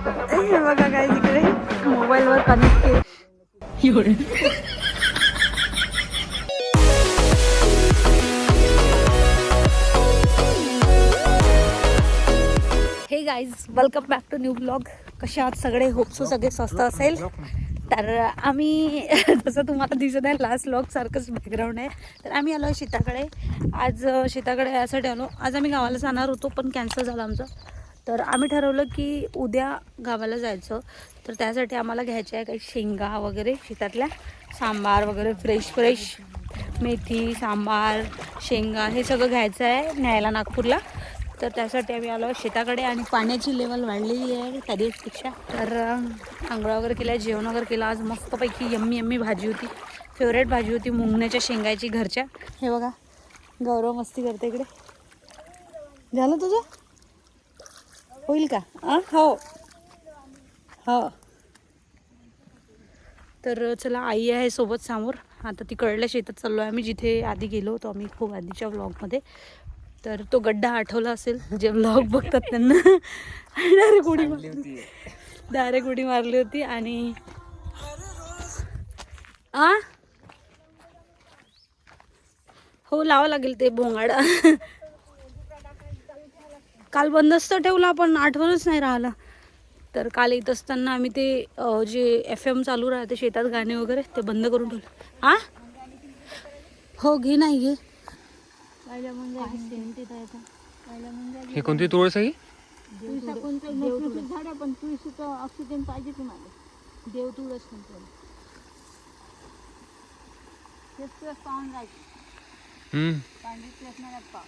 हे बघा काय तिकडे मोबाईलवर कनेक्ट केलं. Hey guys welcome back to new blog कसे आहात सगळे? होपसो सगळे स्वस्त असेल. तर आम्ही जसं तुम्हाला दिसत आहे लास्ट ब्लॉग सारखंच बॅकग्राऊंड आहे. तर आम्ही आलो आहे शेताकडे आज शेताकडे यासाठी आलो. आज आम्ही गावाला जाणार होतो पण कॅन्सल झालं आमचं. तर आम्ही ठरवलं की उद्या गावाला जायचं. तर त्यासाठी आम्हाला घ्यायच्या आहे काही शेंगा वगैरे शेतातल्या सांबार वगैरे फ्रेश फ्रेश मेथी सांबार शेंगा हे सगळं घ्यायचं आहे न्यायला नागपूरला. तर त्यासाठी आम्ही आलो शेताकडे आणि पाण्याची लेवल वाढलेली आहे त्या दिवसपेक्षा तर अं, आंघोळ वगैरे केल्या जेवण वगैरे केलं. आज मस्तपैकी यम्मी यम्मी भाजी होती. फेवरेट भाजी होती मुंगण्याच्या शेंगाची घरच्या. हे बघा गौरव मस्ती करते इकडे. झालं तुझं? होईल का? हो. हो. तर चला आई आहे सोबत समोर. आता तिकडल्या शेतात चाललो आहे आम्ही जिथे आधी गेलो होतो आम्ही खूप आधीच्या व्लॉगमध्ये तर तो गड्डा आठवला असेल जे व्लॉग बघतात त्यांना. डायरेक्ट उडी मारली डायरेक्ट उडी मारली होती आणि आ? हो लावा लागेल ते भोंगाड. काल बंदच तर ठेवला पण आठवणच नाही राहिलं. तर काल येत असताना आम्ही ते जे एफ एम चालू राहते शेतात गाणे वगैरे ते बंद करून ठेवलं. आ? हो घे नाही घे. हे कोणती तुळस आहे? झाड पण तुळशीचं ऑक्सिजन पाहिजे तुम्हाला देव तुळस म्हणतो हम्म.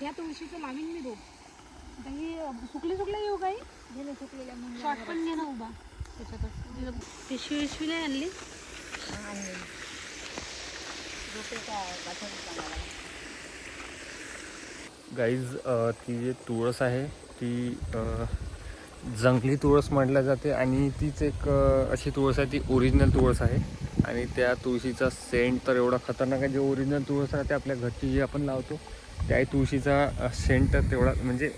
या तुळशीचं लावीन मी रोप आता ही सुकले सुकले येऊ काही? शॉर्ट पण घे ना उभा. त्याच्यातच. पिशवी पिशवी नाही आणली. गाईज ती जी तुळस आहे ती जंगली तुळस म्हटल्या जाते आणि तीच एक अशी तुळस आहे ती ओरिजिनल तुळस आहे. आणि त्या तुळशीचा सेंट तर एवढा खतरनाक आहे जे ओरिजिनल तुळस आहे ते आपल्या घरची जी आपण लावतो त्याही तुळशीचा सेंट तर तेवढा म्हणजे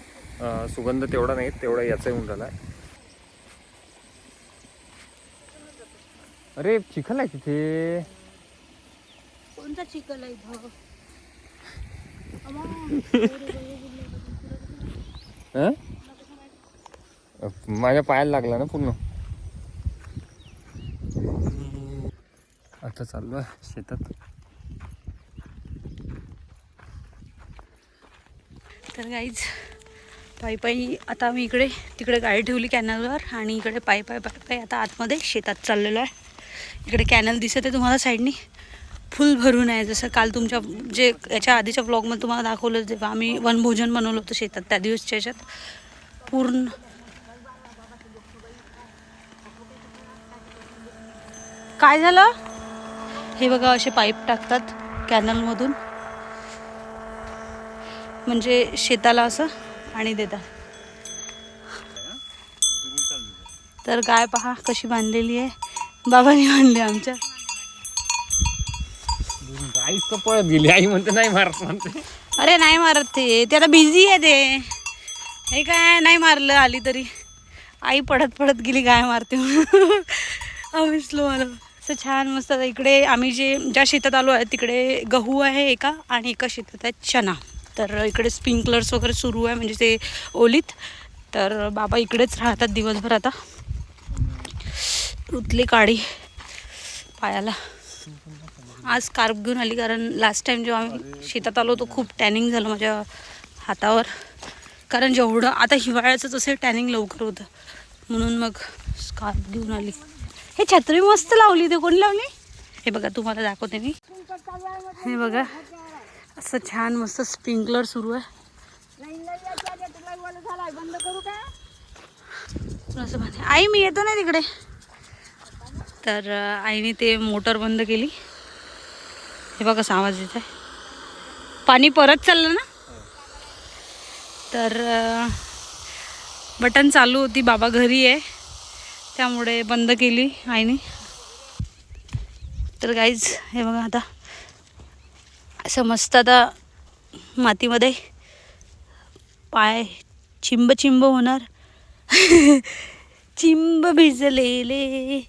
सुगंध तेवढा नाही तेवढा याचा येऊन झाला अरे चिखल आहे तिथे. कोणता चिकल आहे इथं? माझ्या पायाला लागला ना पूर्ण. आता चाललो आहे शेतात. तर गाईज पायी पायी आता मी इकडे तिकडे गाडी ठेवली कॅनलवर आणि इकडे पायी पायी पायी पायी आता आतमध्ये शेतात चाललेलो आहे. इकडे कॅनल दिसत आहे तुम्हाला साईडनी. फुल भरून आहे. जसं काल तुमच्या जे याच्या आधीच्या ब्लॉगमध्ये तुम्हाला दाखवलं जेव्हा आम्ही वनभोजन बनवलं होतं शेतात त्या दिवसच्या याच्यात. पूर्ण. काय झालं? हे बघा असे पाईप टाकतात कॅनलमधून. म्हणजे शेताला असं पाणी देतात. तर गाय पहा कशी बांधलेली आहे. बाबांनी बांधली आमच्या. आईच तर पळत गेली. आई म्हणते नाही मारत म्हणते. अरे नाही मारत ते. ते आता बिझी आहे ते. हे काय नाही मारलं आली तरी. आई पडत पडत गेली गाय मारते स्लो आलो असं छान मस्त इकडे आम्ही जे ज्या शेतात आलो आहे तिकडे गहू आहे एका आणि एका शेतात आहे चना. तर इकडे स्प्रिंकलर्स वगैरे सुरू आहे म्हणजे ते ओलीत. तर बाबा इकडेच राहतात दिवसभर आता. रुतली काळी पायाला. आज स्कार्फ घेऊन आली कारण लास्ट टाइम जेव्हा आम्ही शेतात आलो तो खूप टॅनिंग झालं माझ्या हातावर. कारण जेवढं आता हिवाळ्याचं तसं टॅनिंग लवकर होतं म्हणून मग स्कार्फ घेऊन आली. हे छत्री मस्त लावली ते कोणी लावली? हे बघा तुम्हाला दाखवते मी. हे बघा. असं छान मस्त स्प्रिंकलर सुरू आहे. आई मी येतो ना तिकडे. तर आईने ते मोटर बंद केली. हे बघा कसा आवाज येत आहे. पाणी परत चाललं ना? तर बटन चालू होती. बाबा घरी आहे. त्यामुळे बंद केली आईने. तर गाईज हे बघा आता. असं मस्त आता मातीमध्ये पाय चिंब चिंब होणार. चिंब भिजलेले.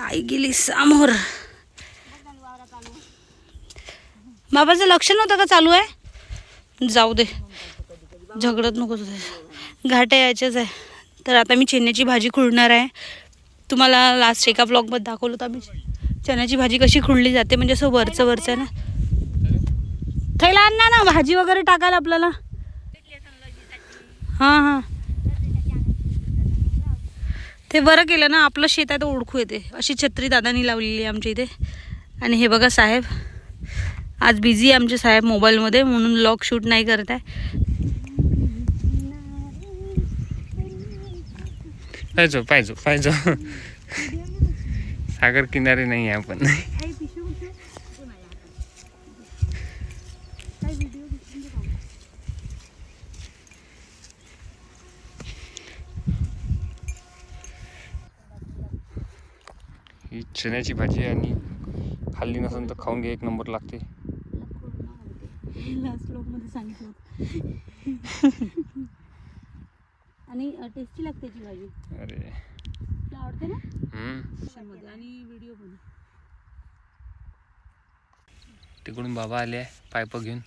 आई गेली समोर. बाबाचं लक्ष नव्हतं का चालू आहे? जाऊ दे. झगडत नको घाटे यायचेच आहे. तर आता मी चेन्याची भाजी खुडणार आहे. तुम्हाला लास्ट एका ब्लॉगमध्ये दाखवलं होतं आम्ही. चण्याची भाजी कशी खुडली जाते म्हणजे असं वरचं वरचं ना? थैला आण ना? ना भाजी वगैरे टाकायला आपल्याला? हां हां. ते बरं केलं ना? आपलं शेत आहे तर ओळखू येते. अशी छत्री दादानी लावलेली आहे आमच्या इथे. आणि हे बघा साहेब आज बिझी आहे आमचे साहेब मोबाईलमध्ये म्हणून लॉक शूट नाही करत आहे. पाहिजो पाहिजो पाहिजो. सागर किनारे नाही आहे आपण. चण्याची भाजी आणि खाल्ली नसेल तर खाऊन घे एक नंबर लागते. लास्ट ब्लॉगमध्ये सांगितलं आणि टेस्टी लागते ती भाजी. अरे. आवडते ना? आणि व्हिडिओ पण. तिकडून बाबा आले आहे पायप घेऊन.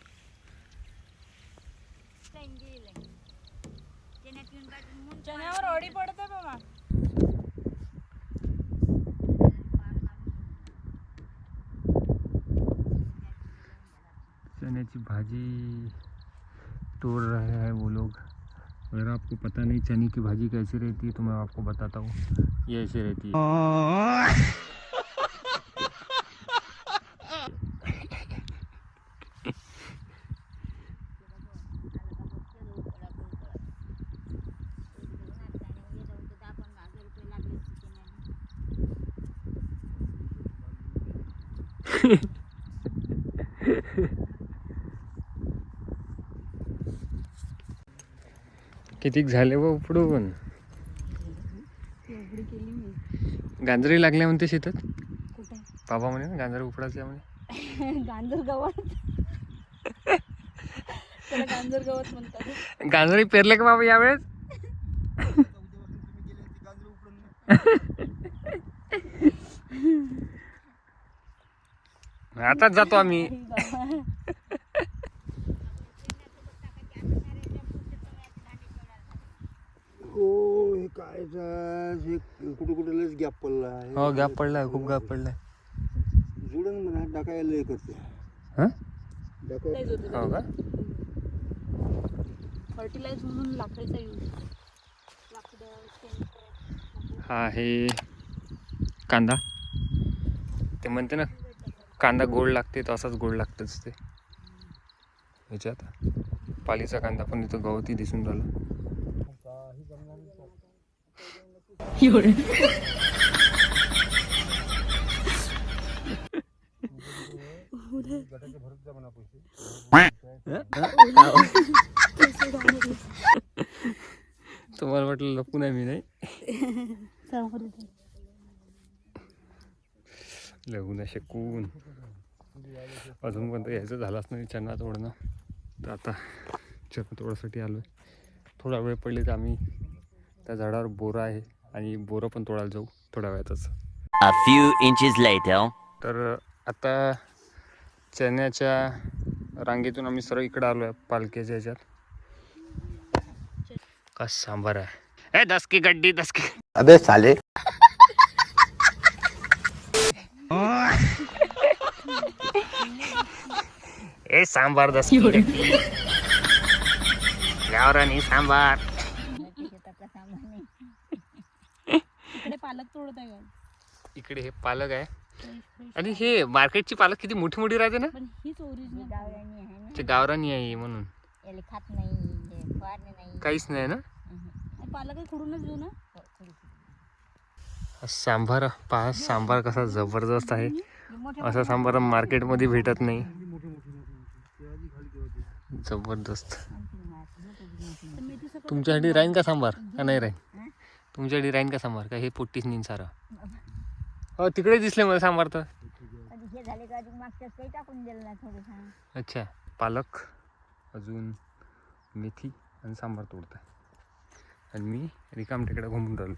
चण्यावर अडी पडते बाबा. चने भाजी तोड़ रहे हैं वो लोग। अगर आपको पता नहीं चने की भाजी कैसी रहती है तो मैं आपको बताता हूँ। ये ऐसे रहती है। कितीक झाले व केली मी. गांजरी लागल्या म्हणते शेतात? बाबा म्हणे ना गांजर उपडायच्या म्हणे. गांजर गवत. गांजर गवत म्हणतात. गांजरी पेरले का बाबा यावेळेस? आताच जातो आम्ही हो हे काय हे कुठे कुठे लस गॅप पडला आहे. हो गॅप पडलाय खूप गॅप पडलाय. जुडन म्हणा टाकायला लय करते. हा? टाकायला हो का? फर्टिलाइज म्हणून लाकडीचा यूज हा आहे कांदा. ते म्हणते ना कांदा गोड लागते तर असाच गोड लागतेच ते. ह्याच्यात पालीचा कांदा पण इथं गवती दिसून राहिला. तुम्हाला वाटलं लपून आहे मी नाही? लगून येते. शकून. अजून पण यायचं झालाच नाही चना तोडणं. तर आता चन्ना तोडासाठी आलो आहे थोडा वेळ पडले तर आम्ही त्या झाडावर बोरं आहे. आणि बोरं पण तोडायला जाऊ थोड्या वेळातच. A few inches later. तर आता चण्याच्या रांगेतून आम्ही सरळ इकडं आलो आहे पालख्याच्या ह्याच्यात. का सांबार आहे? ए दस की गड्डी दस की अबे साले. ए सांबार दस की गड्डी गावरानी सांबार इकडे पालक तोडत आहे का इकडे हे पालक आहे. आणि हे मार्केटची पालक किती मोठी मोठी राहते ना? पण हीच ओरिजिनल गावरानी आहे ना. ते गावरानी आहे ही म्हणून. याला खात नाही हे फवारणी नाही. काहीच नाही ना? पालक खुडूनच घेऊ ना. हो, सांबार पहा सांबार कसा जबरदस्त आहे. असा सांबार मार्केटमध्ये भेटत नाही. जबरदस्त. तुमच्यासाठी राहीन का सांबार? का नाही राहीन? तुमच्यासाठी राहीन का सांबार? का हे पोट्टीच नेईन सारा? हो तिकडे दिसले मला सांबार तर. कधी हे झाले का अजून मागच्याच काही टाकून दिलं ना थोडंसं. अच्छा पालक अजून मेथी आणि सांबार तोडताय. आणि मी रिकाम तिकडे घुमून राहिलो.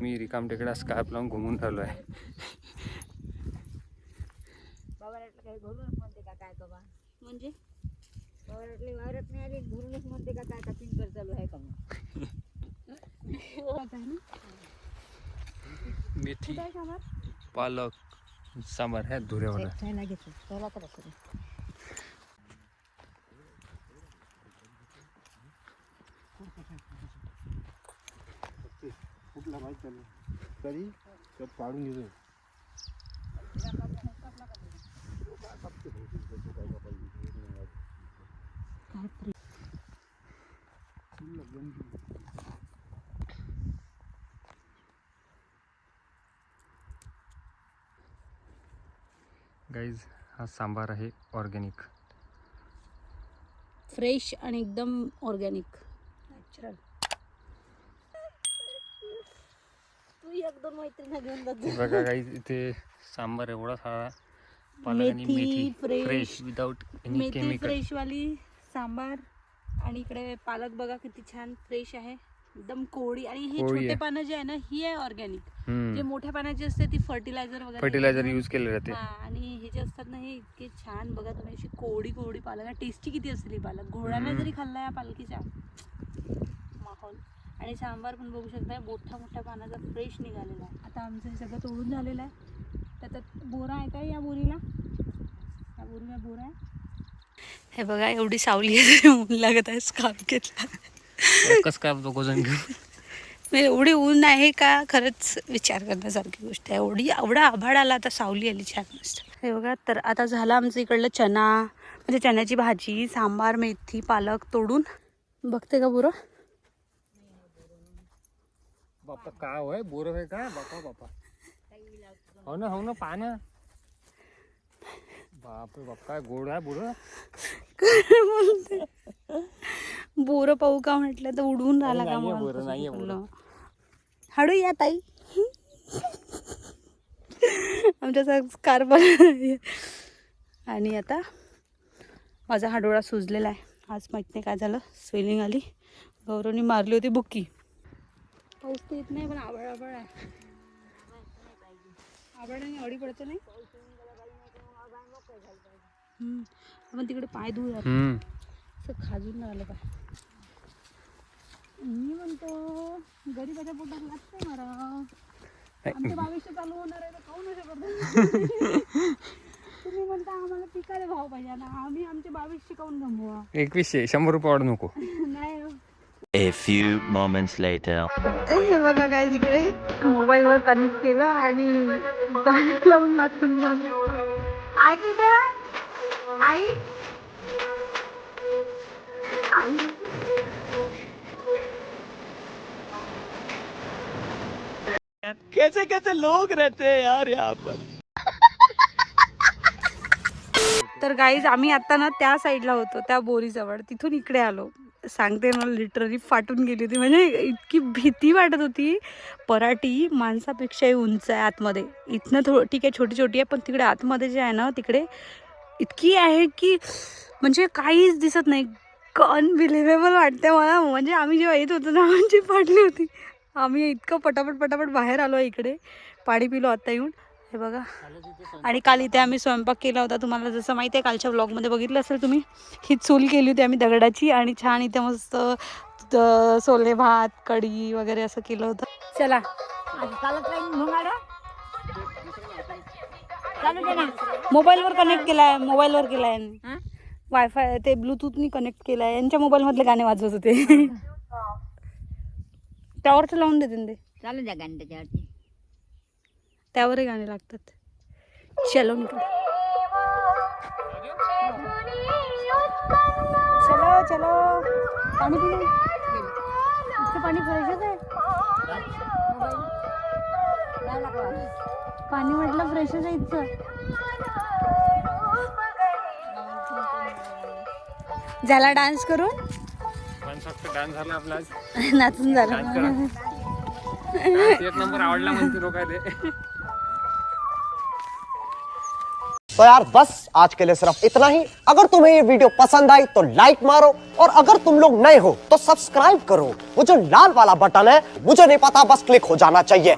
मी रिकाम टेकडा स्कार्प लावून घुमून राहिलो आहे. वावरातलं काही भरूनच म्हणते का काय कबा म्हणजे? वावरातली वावरात नाही आली भरूनच म्हणते का काय का पिंकर चालू आहे का मग? मेथी पालक सांबार ह्या धुऱ्यावर चायना घेतो चला तर असं कुठला माहीत चालू तरी तर पाडून घेतो गाईज हा सांबार आहे ऑर्गॅनिक. फ्रेश आणि एकदम ऑर्गॅनिक. नॅचरल तू एक दोन मैत्रिणी घेऊन जातो. बघा गाईज इथे सांबार एवढा सारा पालक आणि मेथी, मेथी fresh. फ्रेश विदाऊट एनी मेथी केमिकल फ्रेशवाली सांबार. आणि इकडे पालक बघा किती छान फ्रेश आहे. एकदम कोळी आणि हे कोळी छोटे आहे. पानं जे आहे ना ही आहे ऑर्गॅनिक. जे मोठ्या पानाची असते ती फर्टिलायझर वगैरे फर्टिलायझर यूज केले जाते. हा, आणि हे जे असतात ना हे इतके छान बघा तुम्ही अशी कोवडी कोवडी पालक. टेस्टी किती असेल ही पालक? घोड्याने हम्म. जरी खाल्ला या पालखीचा माहोल. आणि सांबार पण बघू शकता मोठ्या मोठ्या पानाचा फ्रेश निघालेला आहे. आता आमचं हे सगळं तोडून झालेलं आहे. त्याच्यात बोरा आहे का या बोरीला? या बोरीला बोरा आहे. हे बघा एवढी सावली आहे ऊन लागत आहे स्कार्फ घेतला. कस काय दोघं जण घेऊन म्हणजे एवढी ऊन आहे का? खरंच विचार करण्यासारखी गोष्ट आहे. एवढी एवढा आभाळ आला आता सावली आली छान मस्त. हे बघा तर आता झालं आमचं इकडलं चना म्हणजे चण्याची भाजी सांबार मेथी पालक तोडून. बघते का बुरं? बाप्पा काय होय? बोर आहे का? बापा बापा. हो ना हो ना पा ना बापरे बाप काय गोड आहे बुड बोलते? बोरं पाहू का म्हटलं तर उडवून राहिला का बोरं, वाटलं. हळू या ताई. आमच्या कार आणि आता माझा हा डोळा सुजलेला आहे. आज माहीत नाही काय झालं स्वेलिंग आली. गौरवनी मारली होती बुक्की पाऊस तर येत नाही पण आभाळ आभाळ आहे आभाळाने अडी पडते नाही. आपण तिकडे पाय धुया हम्म. असं खाजून राहिलं पाय. मी म्हणतो गरीबाच्या पोटात लागते मारा आमचे बावीसशे चालू होणार आहे तर खाऊ करतो? तुम्ही म्हणता आम्हाला पिकाले भाव पाहिजे ना आम्ही आमचे बावीसशे काऊन गमवा एकवीसशे शंभर रुपये वाढ नको. नाही. हो. A few moments later. हे बघा काय तिकडे मोबाईलवर कनेक्ट केलं आणि लावून नाचून आई कुठे आई. आई तर गाईज आम्ही आता ना त्या साईडला होतो त्या बोरीजवळ. तिथून इकडे आलो. सांगते ना लिटरली फाटून गेली होती. म्हणजे इतकी भीती वाटत होती. पराठी माणसापेक्षाही उंच आहे आतमध्ये. इथनं थो ठीक आहे छोटी छोटी आहे पण तिकडे आतमध्ये जे आहे ना तिकडे इतकी आहे की म्हणजे काहीच दिसत नाही. अनबिलिव्हेबल वाटते मला. म्हणजे आम्ही जेव्हा येत होतो ना आमची पाडली होती. आम्ही इतकं पटापट पटापट बाहेर आलो इकडे. पाणी पिलो आता येऊन. हे बघा. आणि काल इथे आम्ही स्वयंपाक केला होता. तुम्हाला जसं माहिती आहे कालच्या ब्लॉगमध्ये बघितलं असेल तुम्ही ही चूल केली होती आम्ही दगडाची आणि छान इथे मस्त सोले भात कढी वगैरे असं केलं होतं. चला. मोबाईलवर कनेक्ट केला आहे मोबाईलवर केला आहे हा? वायफाय ते ब्लूटूथनी कनेक्ट केलं आहे यांच्या मोबाईलमधले गाणे वाजवत होते. त्यावरच लावून देते ते चालू द्या गाणी त्याच्यावरती त्यावरही गाणे लागतात. चलो निकल चलो चलो. पाणी पिलं पाणी फ्रेशच आहे. पाणी म्हटलं आहे इथचं झाला डान्स करून? डान्स झाला आपला आज. नाचून झाला. एक नंबर आवडला म्हणते तो यार बस आज के लिए सिर्फ इतना ही। अगर तुम्हें ये वीडियो पसंद आई तो लाइक मारो। और अगर तुम लोग नए हो तो सब्सक्राइब करो। वो जो लाल वाला बटन है। मुझे नहीं पता बस क्लिक हो जाना चाहिए।